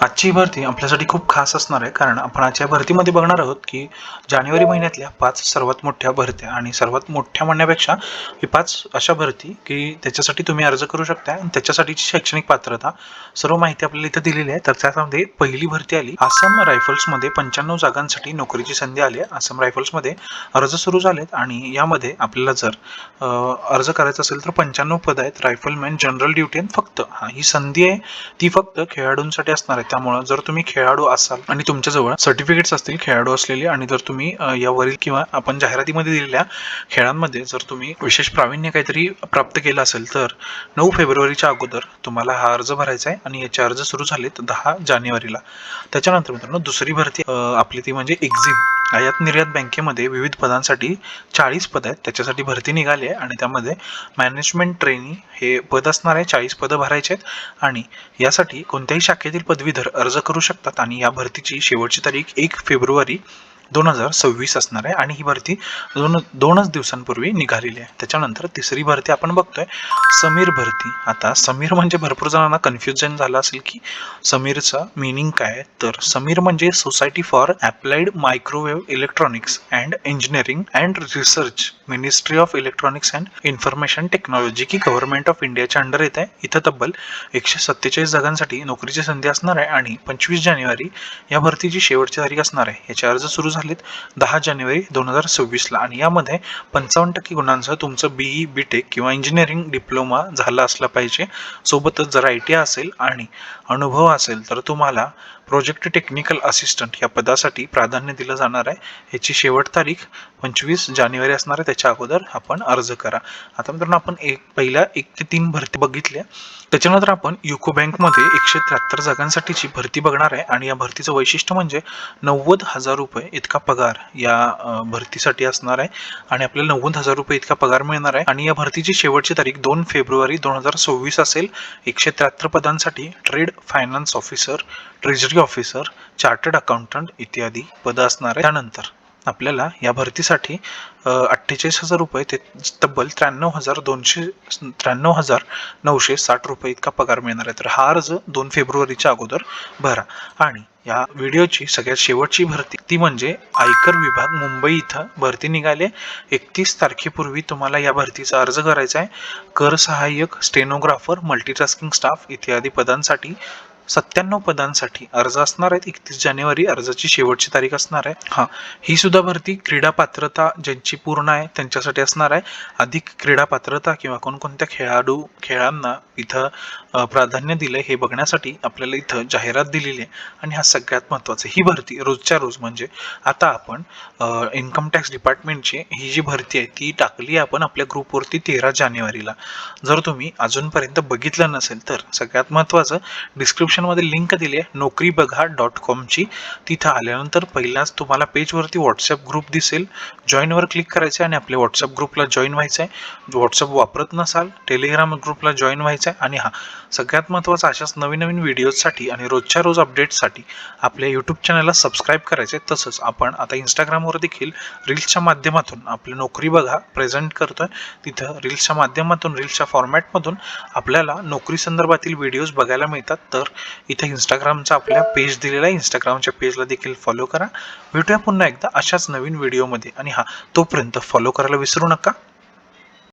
आजची भरती आपल्यासाठी खूप खास असणार आहे कारण आपण आजच्या भरतीमध्ये बघणार आहोत की जानेवारी महिन्यातल्या पाच सर्वात मोठ्या भरत्या आणि सर्वात मोठ्या म्हणण्यापेक्षा ही पाच अशा भरती की त्याच्यासाठी तुम्ही अर्ज करू शकता आणि त्याच्यासाठीची शैक्षणिक पात्रता सर्व माहिती आपल्याला इथं दिलेली आहे तर त्यामध्ये पहिली भरती आली. आसाम रायफल्समध्ये पंच्याण्णव जागांसाठी नोकरीची संधी आली आहे. आसाम रायफल्समध्ये अर्ज सुरू झालेत आणि यामध्ये आपल्याला जर अर्ज करायचा असेल तर पंच्याण्णव पद आहेत रायफलमॅन जनरल ड्युटी आणि फक्त. ही संधी आहे. ती फक्त खेळाडूंसाठी असणार आहे. त्यामुळं जर तुम्ही खेळाडू असाल आणि तुमच्याजवळ सर्टिफिकेट्स असतील खेळाडू असलेले आणि जर तुम्ही यावरील किंवा आपण जाहिरातीमध्ये दिलेल्या खेळांमध्ये जर तुम्ही विशेष प्रावीण्य काहीतरी प्राप्त केलं असेल तर नऊ फेब्रुवारीच्या अगोदर तुम्हाला हा अर्ज भरायचा आहे आणि याचे अर्ज सुरू झालेत दहा जानेवारीला. त्याच्यानंतर मित्रांनो दुसरी भरती आपली ती म्हणजे एक्झिम आयात निर्यात बँकेमध्ये विविध पदांसाठी चाळीस पद आहेत. त्याच्यासाठी भरती निघाली आहे आणि त्यामध्ये मॅनेजमेंट ट्रेनी हे पद असणार आहे चाळीस पदं भरायचे आहेत आणि यासाठी कोणत्याही शाखेतील पदवीधर अर्ज करू शकतात आणि या भरतीची शेवटची तारीख एक फेब्रुवारी दोन हजार सव्वीस असणार आहे आणि ही भरती दोन दोनच दिवसांपूर्वी निघालेली आहे. त्याच्यानंतर तिसरी भरती आपण बघतोय. समीर भरती. आता समीर म्हणजे भरपूर जणांना कन्फ्युजन झालं असेल की समीरचा मिनिंग काय आहे? तर समीर म्हणजे society for applied microwave electronics and engineering and research ministry of electronics and information technology की गव्हर्नमेंट ऑफ इंडियाच्या अंडर येत आहे. इथं तब्बल एकशे सत्तेचाळीस जागांसाठी नोकरीची संधी असणार आहे आणि पंचवीस जानेवारी या भरतीची शेवटची तारीख असणार आहे. याचे अर्ज सुरू झालेत दहा जानेवारी दोन हजार सव्वीसला. आणि यामध्ये पंचावन्न टक्के गुणांसह तुमचं बीई बी टेक किंवा इंजिनिअरिंग डिप्लोमा झाला असला पाहिजे. सोबतच जर आय टी असेल आणि अनुभव असेल तर तुम्हाला प्रोजेक्ट टेक्निकल असिस्टंट या पदासाठी प्राधान्य दिलं जाणार आहे. याची शेवट तारीख पंचवीस जानेवारी असणार आहे. त्याच्या अगोदर आपण अर्ज करा. आता मित्रांनो आपण एक पहिल्या एक ते तीन भरती बघितल्या. त्याच्यानंतर आपण युको बँकमध्ये एकशे त्र्याहत्तर जागांसाठीची भरती बघणार आहे. आणि या भरतीचं वैशिष्ट्य म्हणजे नव्वद हजार रुपये इतका पगार या भरतीसाठी असणार आहे. आणि आपल्याला नव्वद हजार रुपये इतका पगार मिळणार आहे. आणि या भरतीची शेवटची तारीख दोन फेब्रुवारी दोन हजार सव्वीस असेल. एकशे त्र्याहत्तर पदांसाठी trade finance officer treasury officer chartered accountant इत्यादी पदं असणार आहे त्यानंतर आपल्याला या भरतीसाठी अठ्ठेचाळीस हजार रुपये ते तब्बल त्र्याण्णव हजार दोनशे त्र्याण्णव हजार नऊशे साठ रुपये इतका पगार मिळणार आहे. तर हा अर्ज दोन फेब्रुवारीच्या अगोदर भरा. आणि या व्हिडिओची सगळ्यात शेवटची भरती ती म्हणजे आयकर विभाग मुंबई इथं भरती निघाले एकतीस तारखेपूर्वी तुम्हाला या भरतीचा अर्ज करायचा आहे. कर सहाय्यक स्टेनोग्राफर मल्टीटास्किंग स्टाफ इत्यादी पदांसाठी सत्त्याण्णव पदांसाठी अर्ज असणार आहेत. एकतीस जानेवारी अर्जाची शेवटची तारीख असणार आहे. हां. ही सुद्धा भरती क्रीडा पात्रता ज्यांची पूर्ण आहे त्यांच्यासाठी असणार आहे. अधिक क्रीडा पात्रता किंवा कोणकोणत्या खेळाडू खेळांना इथं प्राधान्य दिलं हे बघण्यासाठी आपल्याला इथं जाहिरात दिलेली आहे. आणि हा सगळ्यात महत्त्वाचं ही भरती रोजच्या रोज म्हणजे आता आपण इन्कम टॅक्स डिपार्टमेंटची ही जी भरती आहे ती टाकली आहे आपण आपल्या ग्रुपवरती तेरा जानेवारीला. जर तुम्ही अजूनपर्यंत बघितलं नसेल तर सगळ्यात महत्त्वाचं डिस्क्रिप्शन डिस्क्रिप्शनमध्ये लिंक दिली आहे. नोकरी बघा डॉट कॉमची तिथं आल्यानंतर पहिलाच तुम्हाला पेजवरती व्हॉट्सअप ग्रुप दिसेल. जॉईनवर क्लिक करायचं आहे आणि आपल्या व्हॉट्सअप ग्रुपला जॉईन व्हायचं आहे व्हॉट्सअप वापरत नसाल टेलिग्राम ग्रुपला जॉईन व्हायचं आहे आणि हा सगळ्यात महत्त्वाचं अशाच नवीन नवीन व्हिडिओजसाठी आणि रोजच्या रोज अपडेट्ससाठी आपल्या यूट्यूब चॅनलला सबस्क्राईब करायचे आहे. तसंच आपण आता इंस्टाग्रामवर देखील रील्सच्या माध्यमातून आपली नोकरी बघा प्रेझेंट करतोय. तिथं रील्सच्या माध्यमातून रील्सच्या फॉर्मॅटमधून आपल्याला नोकरी संदर्भातील व्हिडिओज बघायला मिळतात. तर इथे इंस्टाग्रामचा आपल्या पेज दिलेला आहे. इंस्टाग्रामच्या पेजला देखील फॉलो करा. भेटूया पुन्हा एकदा अशाच नवीन व्हिडिओमध्ये आणि हा तोपर्यंत फॉलो करायला विसरू नका.